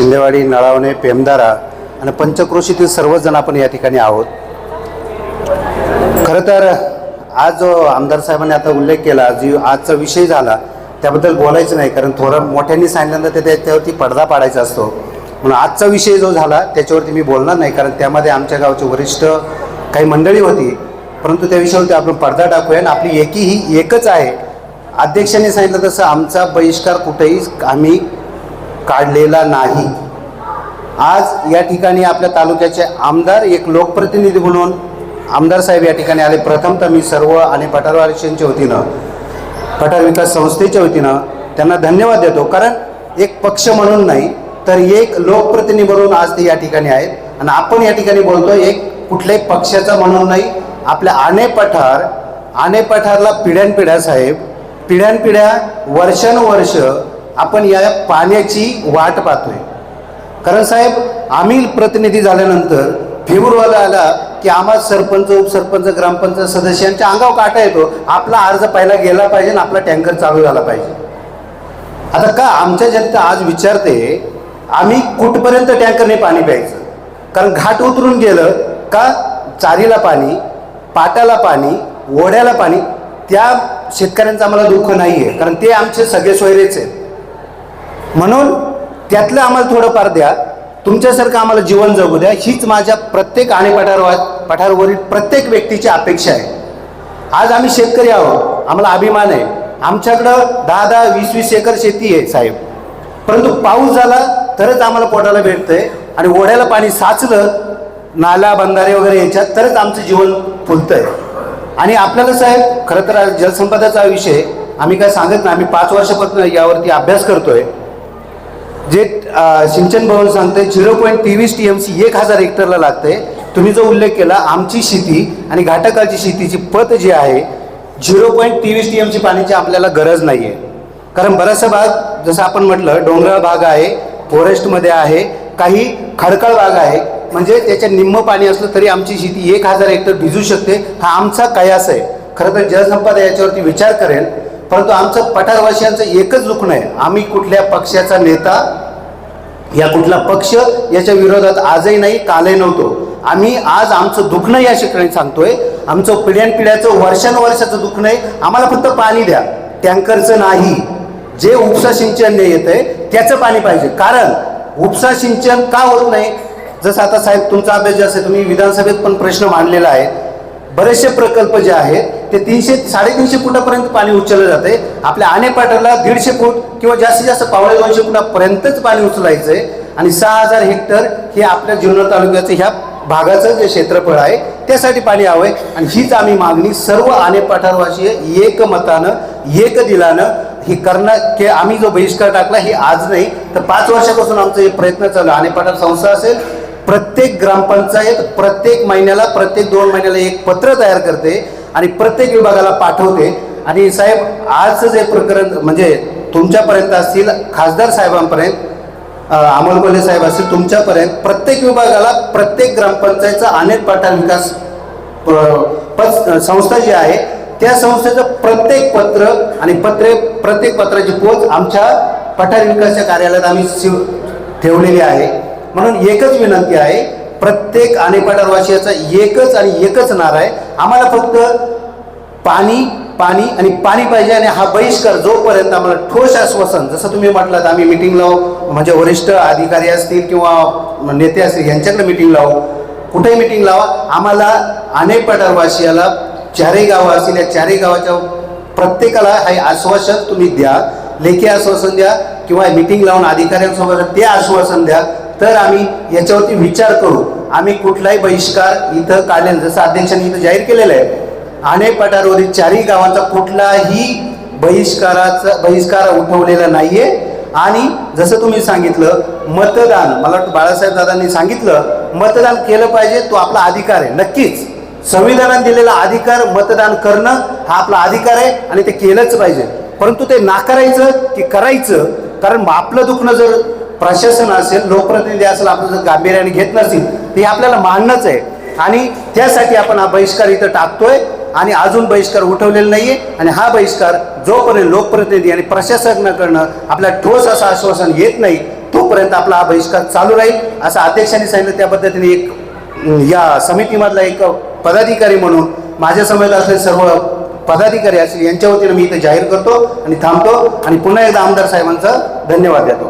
शिंदेवाडी नळावणे पेमदारा आणि पंचक्रोशीतील सर्वजण आपण या ठिकाणी आहोत. खरं तर आज जो आमदार साहेबांनी आता उल्लेख केला जी आजचा विषय झाला त्याबद्दल बोलायचं नाही कारण थोडं मोठ्यांनी सांगितल्यानंतर ते त्याच्यावरती पडदा पाडायचा असतो. म्हणून आजचा विषय जो झाला त्याच्यावरती मी बोलणार नाही कारण त्यामध्ये आमच्या गावचे वरिष्ठ काही मंडळी होती परंतु त्या विषयावरती आपण पडदा टाकूया. आणि आपली एकी ही एकच आहे. अध्यक्षांनी सांगितलं तसं आमचा बहिष्कार कुठेही आम्ही काढलेला नाही. आज या ठिकाणी आपल्या तालुक्याचे आमदार एक लोकप्रतिनिधी म्हणून आमदार साहेब या ठिकाणी आले. प्रथमतः मी सर्व आणि पठारवासीयांच्या वतीनं पठार विकास संस्थेच्या वतीनं त्यांना धन्यवाद देतो. कारण एक पक्ष म्हणून नाही तर एक लोकप्रतिनिधी म्हणून आज ते या ठिकाणी आहेत. आणि आपण या ठिकाणी बोलतो एक कुठल्याही पक्षाचा म्हणून नाही. आपल्या आणे पठार आणे पठारला पिढ्यानपिढ्या साहेब पिढ्यानपिढ्या वर्षानुवर्ष आपण या पाण्याची वाट पाहतोय. कारण साहेब आम्ही प्रतिनिधी झाल्यानंतर फेब्रुवारी आला की आम्हाला सरपंच उपसरपंच ग्रामपंचायत सदस्यांच्या अंगावर काटा येतो. आपला अर्ज पहिला गेला पाहिजे आणि आपला टँकर चालू झाला पाहिजे. आता का आमच्या जनता आज विचारते आम्ही कुठपर्यंत टँकरने पाणी प्यायचं? कारण घाट उतरून गेलं का चारीला पाणी पाटाला पाणी ओढ्याला पाणी त्या शेतकऱ्यांचं आम्हाला दुःख नाही आहे कारण ते आमचे सगळे सोयरेच आहेत. म्हणून त्यातलं आम्हाला थोडंफार द्या. तुमच्यासारखं आम्हाला जीवन जगू द्या. हीच माझ्या प्रत्येक आणि पठारवा पठारवरील प्रत्येक व्यक्तीची अपेक्षा आहे. आज आम्ही शेतकरी आहोत. आम्हाला अभिमान आहे. आमच्याकडं दहा दहा वीस वीस एकर शेती आहे साहेब. परंतु पाऊस झाला तरच आम्हाला पोटाला भेटतंय आणि ओढ्याला पाणी साचलं नाला बंधारे वगैरे याच्यात तरच आमचं जीवन फुलतंय. आणि आपल्याला साहेब खरं तर जलसंपदाचा विषय आम्ही काय सांगत नाही. आम्ही पाच वर्षापासून यावरती अभ्यास करतोय. जे सिंचन भवन सांगते झिरो पॉईंट तेवीस टी एम सी एक हजार हेक्टरला लागते तुम्ही जो उल्लेख केला आमची शेती आणि घाटकाची शेतीची पत जी आहे झिरो पॉईंट तेवीस टी एम सी पाण्याची आपल्याला गरज नाही आहे कारण बराचसा भाग जसं आपण म्हटलं डोंगराळ भाग आहे फॉरेस्टमध्ये आहे काही खडकाळ भाग आहे. म्हणजे त्याच्या निम्म पाणी असलं तरी आमची शेती एक हजार हेक्टर भिजू शकते. हा आमचा कयास आहे. खरं तर जलसंपदा याच्यावरती विचार करेल परंतु आमचं पठारवासियांचं एकच दुखणं आहे आम्ही कुठल्या पक्षाचा नेता या कुठला पक्ष याच्या विरोधात आजही नाही कालही नव्हतो. आम्ही आज आमचं दुखणं या ठिकाणी सांगतोय. आमचं पिढ्यानपिढ्याचं वर्षानुवर्षाचं दुखणं आहे आम्हाला फक्त पाणी द्या. टँकरचं नाही. जे उपसा सिंचन येतंय त्याचं पाणी पाहिजे. कारण उपसा सिंचन का होत नाही? जसं आता साहेब तुमचा अभ्यास जे असेल तुम्ही विधानसभेत पण प्रश्न मांडलेला आहे. बरेचसे प्रकल्प जे आहेत ते तीनशे साडेतीनशे फुटापर्यंत पाणी उचललं जाते आपल्या आनेपाटाला दीडशे फूट किंवा जास्तीत जास्त पावणे दोनशे फुटापर्यंतच पाणी उचलायचं आहे आणि सहा हजार हेक्टर हे आपल्या जुन्नर तालुक्याचं ह्या भागाचं जे क्षेत्रफळ आहे त्यासाठी पाणी हवं आहे आणि हीच आम्ही मागणी सर्व आनेपाठारवासीय एकमतानं एक दिलानं ही करणं की आम्ही जो बहिष्कार टाकला हे आज नाही तर पाच वर्षापासून आमचं हे प्रयत्न चालू आहे. आनेपाठार संस्था असेल प्रत्येक ग्रामपंचायत प्रत्येक महिन्याला प्रत्येक दोन महिन्याला एक पत्र तयार करते. आणि प्रत्येक विभागाला पाठवते. आणि साहेब आजचं जे प्रकरण म्हणजे तुमच्यापर्यंत असतील खासदार साहेबांपर्यंत अ, साहेब असतील तुमच्यापर्यंत प्रत्येक विभागाला प्रत्येक ग्रामपंचायतचा अनेक पाठार विकास प- संस्था जी आहे त्या संस्थेचं प्रत्येक पत्र आणि पत्रे प्रत्येक पत्राची पोच आमच्या पठार विकासच्या कार्यालयात आम्ही शिव ठेवलेली आहे. म्हणून एकच विनंती आहे प्रत्येक आनेपाटारवासियाचा एकच आणि एकच नारा आहे आम्हाला फक्त पाणी पाणी आणि पाणी पाहिजे आणि हा बहिष्कार जोपर्यंत आम्हाला ठोस आश्वासन जसं तुम्ही म्हटलात आम्ही मिटिंग लावू म्हणजे वरिष्ठ अधिकारी असतील किंवा नेते असतील यांच्याकडे मिटिंग लावू. कुठेही मिटिंग लावा. आम्हाला अनेक पठारवासियाला चारही गावं असतील या चारही गावाच्या प्रत्येकाला हे आश्वासन तुम्ही द्या. लेखी आश्वासन द्या किंवा मिटिंग लावून अधिकाऱ्यांसोबत ते आश्वासन द्या. तर आम्ही याच्यावरती विचार करू. आम्ही कुठलाही बहिष्कार इथं काढले जसं अध्यक्षांनी इथं जाहीर केलेलं आहे अनेक पठारवरील चारही गावांचा कुठलाही बहिष्काराचा बहिष्कार उठवलेला नाहीये. आणि जसं तुम्ही सांगितलं मतदान मला वाटतं बाळासाहेब दादांनी सांगितलं मतदान केलं पाहिजे तो आपला अधिकार आहे नक्कीच. संविधानात दिलेला अधिकार मतदान करणं हा आपला अधिकार आहे आणि ते केलंच पाहिजे. परंतु ते नाकारायचं की करायचं? कारण आपलं दुखणं जर प्रशासन असेल लोकप्रतिनिधी असेल आपलं जर गांभीर्याने घेत नसतील ते आपल्याला मानणंच आहे. आणि त्यासाठी आपण हा बहिष्कार इथं टाकतोय आणि अजून बहिष्कार उठवलेला नाहीये. आणि हा बहिष्कार जोपर्यंत लोकप्रतिनिधी आणि प्रशासनाकडनं आपल्या ठोस असं आश्वासन येत नाही तोपर्यंत आपला हा बहिष्कार चालू राहील. असं अध्यक्षांनी सांगितलं त्या पद्धतीने एक या समितीमधला एक पदाधिकारी म्हणून माझ्यासमोर असलेले सर्व पदाधिकारी असतील यांच्या वतीनं मी इथे जाहीर करतो आणि थांबतो. आणि पुन्हा एकदा आमदार साहेबांचा धन्यवाद देतो.